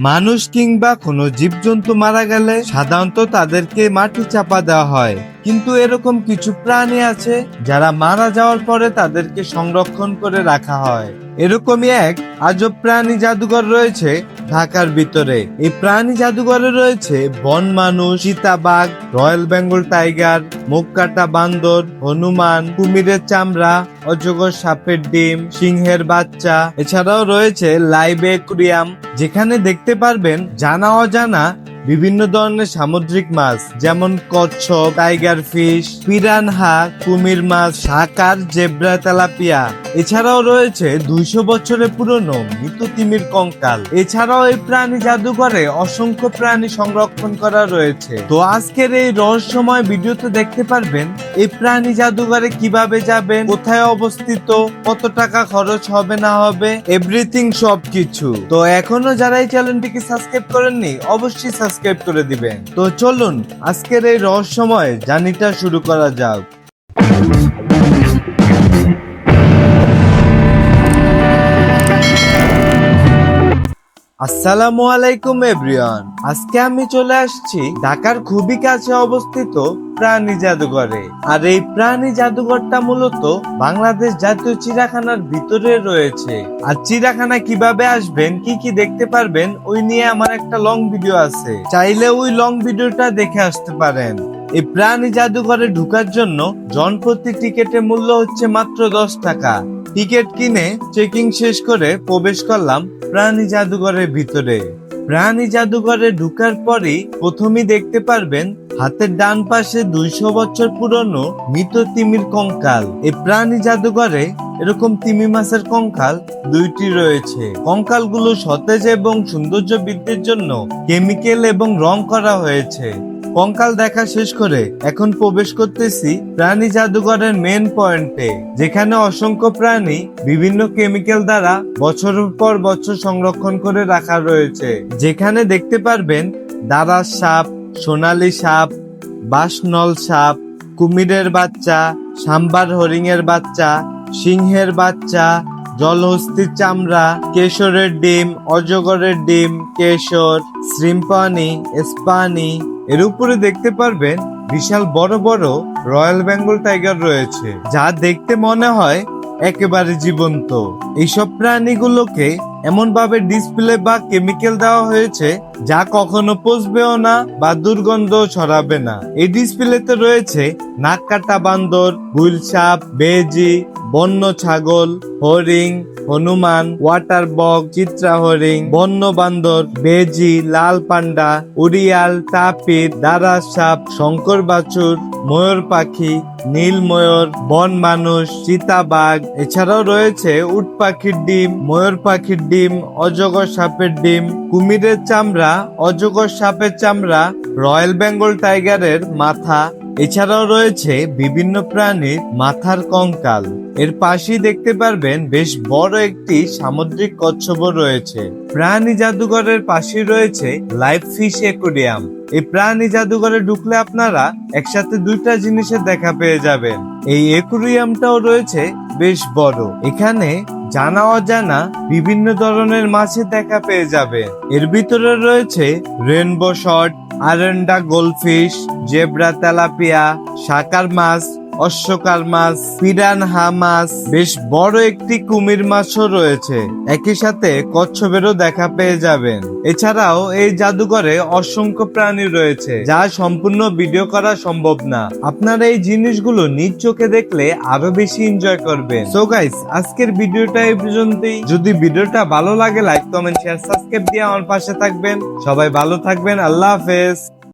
মানুষ কিংবা কোনো জীবজন্তু মারা গেলে সাধারণত তাদেরকে মাটি চাপা দেওয়া হয়। কিন্তু এরকম কিছু প্রাণী আছে যারা মারা যাওয়ার পরে তাদেরকে সংরক্ষণ করে রাখা হয়। এরকমই এক আজব প্রাণী জাদুঘর রয়েছে ঢাকার ভিতরে। এই প্রাণী জাদুঘরে রয়েছে বন মানুষ চিতাবাঘ রয়্যাল বেঙ্গল টাইগার মুখকাটা বান্দর, হনুমান, কুমিরের চামড়া, অজগর সাপের ডিম, সিংহের বাচ্চা। এছাড়াও রয়েছে লাইভ একুরিয়াম যেখানে দেখতে পারবেন জানা অজানা বিভিন্ন ধরনের সামুদ্রিক মাছ, যেমন কচ্ছপ, টাইগার ফিশ, পিরানহা, কুমির মাছ শাকার জেব্রা, তেলাপিয়া। এছাড়াও রয়েছে দুইশো বছরের পুরনো মৃত তিমির কঙ্কাল। এছাড়াও এই প্রাণী জাদুঘরে অসংখ্য প্রাণী সংরক্ষণ করা রয়েছে। তো আজকের এই রহস্যময় ভিডিওতে দেখতে পারবেন, এই প্রাণী জাদুঘরে কীভাবে যাবেন, কোথায় অবস্থিত, কত টাকা খরচ হবে, না হবে এভরিথিং সবকিছু। তো এখনও যারা এই চ্যানেলটিকে সাবস্ক্রাইব করেননি, অবশ্যই সাবস্ক্রাইব করে দিবেন। তো চলুন আজকের এই রহস্যময় জার্নিটা শুরু করা যাক। আসসালামু আলাইকুম, এভরিওয়ান। আজকে আমি চলে আসছি ঢাকার খুবই কাছে অবস্থিত প্রাণী জাদুঘরে। আর এই প্রাণী জাদুঘরটা মূলত বাংলাদেশ জাতীয় চিড়াখানার ভিতরে রয়েছে। আর চিড়াখানা কীভাবে আসবেন, কি কি দেখতে পারবেন, ওই নিয়ে আমার একটা লং ভিডিও আছে। চাইলে ওই লং ভিডিওটা দেখে আসতে পারেন। এই প্রাণী জাদুঘরে ঢুকার জন্য জনপ্রতি টিকেটের মূল্য হচ্ছে মাত্র দশ টাকা। টিকিট কিনে চেকিং শেষ করে প্রবেশ করলাম প্রাণী জাদুঘরের ভিতরে। প্রাণী জাদুঘরে ঢুকার পরই প্রথমেই দেখতে পারবেন হাতের ডান পাশে দুইশো বছর পুরনো মৃত তিমির কঙ্কাল। এই প্রাণী জাদুঘরে এরকম তিমি মাছের কঙ্কাল দুইটি রয়েছে। কঙ্কালগুলো সতেজ এবং সৌন্দর্য বৃদ্ধির জন্য কেমিক্যাল এবং রং করা হয়েছে। কঙ্কাল দেখা শেষ করে এখন প্রবেশ করতেছি প্রাণী জাদুঘরের মেন পয়েন্টে যেখানে অসংখ্য প্রাণী বিভিন্ন কেমিক্যাল দ্বারা বছরের পর বছর সংরক্ষণ করে রাখা রয়েছে। যেখানে দেখতে পারবেন দারার সাপ, সোনালি সাপ, বাসনল সাপ, কুমিরের বাচ্চা, সাম্বার হরিণের বাচ্চা, সিংহের বাচ্চা জলহস্তির চামড়া, কেশরের ডিম, অজগরের ডিম, কেশর, শ্রিম্পানি, স্পানি এর উপরে দেখতে পারবেন বিশাল বড় বড় রয়্যাল বেঙ্গল টাইগার রয়েছে, যা দেখতে মনে হয় একেবারে জীবন্ত। এইসব প্রাণীগুলোকে এমন ভাবে ডিসপ্লে বা কেমিক্যাল দেওয়া হয়েছে যা কখনো পচবেও না বা দুর্গন্ধ ছড়াবে না। এই ডিসপ্লেতে রয়েছে নাক কাটা বান্দর হুইল সাপ বেজি, বন্য ছাগল হরিং হনুমান ওয়াটার বক চিত্রা হরিং বন্য বান্দর, বেজি, লাল পান্ডা, উড়িয়াল, তাপির দারা সাপ, শঙ্কর বাছুর, ময়ূর পাখি, নীল ময়ূর, বন মানুষ, চিতাবাঘ। এছাড়াও রয়েছে উট পাখির ডিম, ময়ূর পাখির ডিম অজগর সাপের ডিম, কুমিরের চামড়া, অজগর সাপের চামড়া, রয়্যাল বেঙ্গল টাইগারের মাথা। এছাড়াও রয়েছে বিভিন্ন প্রাণীর মাথার কঙ্কাল। এর পাশেই দেখতে পারবেন বেশ বড় একটি সামুদ্রিক কচ্ছপ রয়েছে। প্রাণী জাদুঘরের পাশে রয়েছে লাইভ ফিশ একুরিয়াম এই প্রাণী জাদুঘরে ঢুকলে আপনারা একসাথে দুইটা জিনিসের দেখা পেয়ে যাবেন। এই একুরিয়ামটাও রয়েছে বেশ বড়। এখানে জানা অজানা বিভিন্ন ধরনের মাছের দেখা পেয়ে যাবে। এর ভিতরে রয়েছে রেনবো শট আরেন্ডা গোলফিশ জেব্রা তেলাপিয়া শাকার মাছ অশ্বকার মাছ পিরানহা মাছ, বেশ বড় একটি কুমির মাছও রয়েছে। একই সাথে কচ্ছপেরও দেখা পেয়ে যাবেন। এছাড়াও এই জাদুঘরে অসংখ্য প্রাণী রয়েছে, যা সম্পূর্ণ ভিডিও করা সম্ভব না। আপনারা এই জিনিসগুলো নিজ চোখে দেখলে আরও বেশি এনজয় করবেন। সো গাইস আজকের ভিডিওটা এই পর্যন্তই। যদি ভিডিওটা ভালো লাগে লাইক কমেন্ট শেয়ার সাবস্ক্রাইব দিয়ে আমার পাশে থাকবেন। সবাই ভালো থাকবেন। আল্লাহ হাফেজ।